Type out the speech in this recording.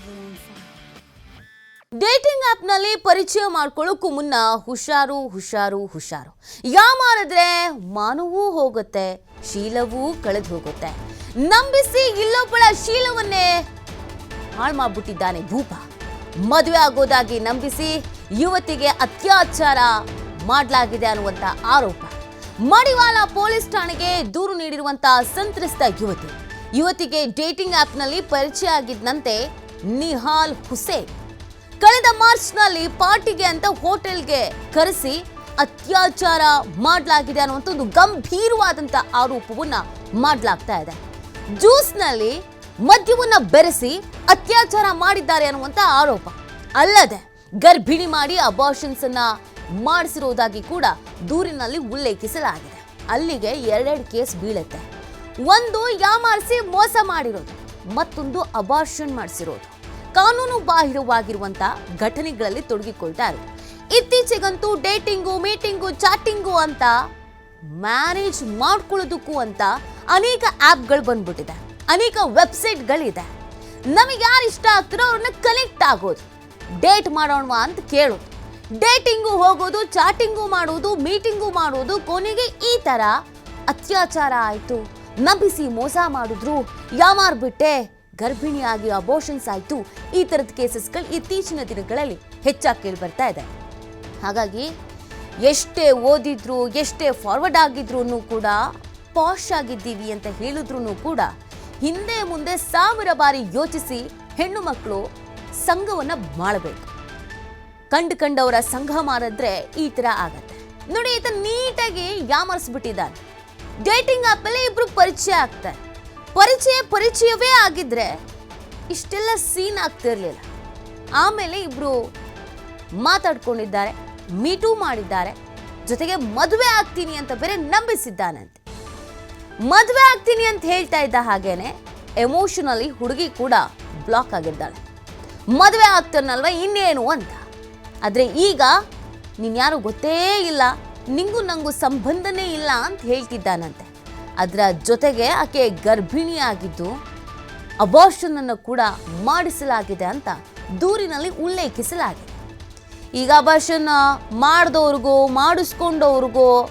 everyone app dating ಆ್ಯಪ್ನಲ್ಲಿ ಪರಿಚಯ ಮಾಡ್ಕೊಳ್ಳೋಕ್ಕೂ ಮುನ್ನ ಹುಷಾರು ಹುಷಾರು ಹುಷಾರು. ಯಾಮಾರಿದ್ರೆ ಮಾನವೂ ಹೋಗುತ್ತೆ, ಶೀಲವೂ ಕಳೆದು ಹೋಗುತ್ತೆ. ನಂಬಿಸಿ ಇಲ್ಲೊಬ್ಬಳ ಶೀಲವನ್ನೇ ಹಾಳು ಮಾಡ್ಬಿಟ್ಟಿದ್ದಾನೆ ಭೂಪ ಮದುವೆ ಆಗೋದಾಗಿ ನಂಬಿಸಿ ಯುವತಿಗೆ ಅತ್ಯಾಚಾರ ಮಾಡಲಾಗಿದೆ ಅನ್ನುವಂಥ ಆರೋಪ. ಮಡಿವಾಳ ಪೊಲೀಸ್ ಠಾಣೆಗೆ ದೂರು ನೀಡಿರುವಂತಹ ಸಂತ್ರಸ್ತ ಯುವತಿ. ಯುವತಿಗೆ ಡೇಟಿಂಗ್ ಆಪ್ನಲ್ಲಿ ಪರಿಚಯ ಆಗಿದ್ದಂತೆ ನಿಹಾಲ್ ಹುಸೇನ್. ಕಳೆದ ಮಾರ್ಚ್ನಲ್ಲಿ ಪಾರ್ಟಿಗೆ ಅಂತ ಹೋಟೆಲ್ಗೆ ಕರೆಸಿ ಅತ್ಯಾಚಾರ ಮಾಡಲಾಗಿದೆ ಅನ್ನುವಂಥ ಒಂದು ಗಂಭೀರವಾದಂಥ ಆರೋಪವನ್ನ ಮಾಡಲಾಗ್ತಾ ಇದೆ. ಜ್ಯೂಸ್ನಲ್ಲಿ ಮದ್ಯವನ್ನ ಬೆರೆಸಿ ಅತ್ಯಾಚಾರ ಮಾಡಿದ್ದಾರೆ ಅನ್ನುವಂಥ ಆರೋಪ. ಅಲ್ಲದೆ ಗರ್ಭಿಣಿ ಮಾಡಿ ಅಬಾರ್ಷನ್ಸ್ ಅನ್ನ ಮಾಡಿಸಿರುವುದಾಗಿ ಕೂಡ ದೂರಿನಲ್ಲಿ ಉಲ್ಲೇಖಿಸಲಾಗಿದೆ. ಅಲ್ಲಿಗೆ ಎರಡೆರಡು ಕೇಸ್ ಬೀಳುತ್ತೆ. ಒಂದು ಯಾಮಾರಿಸಿ ಮೋಸ ಮಾಡಿರೋದು. ಮತ್ತೊಂದು ಅಬಾರ್ಷನ್ ಮಾಡಿಸಿರೋದು. ಕಾನೂನು ಬಾಹಿರವಾಗಿರುವಂತಹ ಘಟನೆಗಳಲ್ಲಿ ತೊಡಗಿಕೊಳ್ತಾರೆ. ಇತ್ತೀಚೆಗಂತೂ ಡೇಟಿಂಗು ಮೀಟಿಂಗು ಚಾಟಿಂಗು ಅಂತ ಮ್ಯಾರೇಜ್ ಮಾಡ್ಕೊಳ್ಳೋದಕ್ಕೂ ಅಂತ ಅನೇಕ ಆ್ಯಪ್ಗಳು ಬಂದ್ಬಿಟ್ಟಿದೆ. ಅನೇಕ ವೆಬ್ಸೈಟ್ಗಳಿದೆ ನಮಗೆ ಯಾರು ಇಷ್ಟ ಆಗ್ತಾರೋ ಅವ್ರನ್ನ ಕನೆಕ್ಟ್ ಆಗೋದು. ಡೇಟ್ ಮಾಡೋಣ ಅಂತ ಕೇಳೋದು. ಡೇಟಿಂಗು ಹೋಗೋದು ಚಾಟಿಂಗು ಮಾಡೋದು ಮೀಟಿಂಗು ಮಾಡೋದು, ಕೊನೆಗೆ ಈ ಥರ ಅತ್ಯಾಚಾರ ಆಯಿತು. ನಂಬಿಸಿ ಮೋಸ ಮಾಡಿದ್ರು. ಯಾಮಾರ್ಬಿಟ್ಟೆ ಗರ್ಭಿಣಿಯಾಗಿ ಅಬೋಷನ್ಸ್ ಆಯಿತು. ಈ ಥರದ ಕೇಸಸ್ಗಳು ಇತ್ತೀಚಿನ ದಿನಗಳಲ್ಲಿ ಹೆಚ್ಚಾಗಿ ಕೇಳಿ ಬರ್ತಾ ಇದೆ. ಹಾಗಾಗಿ ಎಷ್ಟೇ ಓದಿದ್ರು, ಎಷ್ಟೇ ಫಾರ್ವರ್ಡ್ ಆಗಿದ್ರು ಕೂಡ ಪಾಶ್ ಆಗಿದ್ದೀವಿ ಅಂತ ಹೇಳಿದ್ರು ಕೂಡ ಹಿಂದೆ ಮುಂದೆ ಸಾವಿರ ಬಾರಿ ಯೋಚಿಸಿ ಹೆಣ್ಣು ಮಕ್ಕಳು ಸಂಘವನ್ನ ಮಾಡಬೇಕು. ಕಂಡು ಕಂಡವರ ಸಂಘ ಮಾಡಿದ್ರೆ ಈ ತರ ಆಗತ್ತೆ. ನೋಡಿ ಈತ ನೀಟಾಗಿ ಯಾಮರ್ಸ್ಬಿಟ್ಟಿದ್ದಾನೆ. ಡೇಟಿಂಗ್ ಆ್ಯಪಲ್ಲಿ ಇಬ್ರು ಪರಿಚಯ ಆಗ್ತಾರೆ. ಪರಿಚಯ ಪರಿಚಯವೇ ಆಗಿದ್ರೆ ಇಷ್ಟೆಲ್ಲ ಸೀನ್ ಆಗ್ತಿರ್ಲಿಲ್ಲ. ಆಮೇಲೆ ಇಬ್ರು ಮಾತಾಡ್ಕೊಂಡಿದ್ದಾರೆ, ಮೀಟೂ ಮಾಡಿದ್ದಾರೆ, ಜೊತೆಗೆ ಮದುವೆ ಆಗ್ತೀನಿ ಅಂತ ಬೇರೆ ನಂಬಿಸಿದ್ದಾನಂತೆ. ಮದುವೆ ಆಗ್ತೀನಿ ಅಂತ ಹೇಳ್ತಾ ಇದ್ದ ಹಾಗೇನೆ ಎಮೋಷನಲಿ ಹುಡುಗಿ ಕೂಡ ಬ್ಲಾಕ್ ಆಗಿದ್ದಾಳೆ. ಮದುವೆ ಆಗ್ತಾನಲ್ವ ಇನ್ನೇನು ಅಂತ. ಆದರೆ ಈಗ ನೀನು ಯಾರು ಗೊತ್ತೇ ಇಲ್ಲ. ನಿಂಗೂ ನಂಗೂ ಸಂಬಂಧನೇ ಇಲ್ಲ ಅಂತ ಹೇಳ್ತಿದ್ದಾನಂತೆ. ಅದರ ಜೊತೆಗೆ ಆಕೆ ಗರ್ಭಿಣಿಯಾಗಿದ್ದು ಅಬಾರ್ಷನನ್ನು ಕೂಡ ಮಾಡಿಸಲಾಗಿದೆ ಅಂತ ದೂರಿನಲ್ಲಿ ಉಲ್ಲೇಖಿಸಲಾಗಿದೆ. ಈಗ ಅಬಾರ್ಷನ್ ಮಾಡಿದವ್ರಿಗೋ ಮಾಡಿಸ್ಕೊಂಡವ್ರಿಗೂ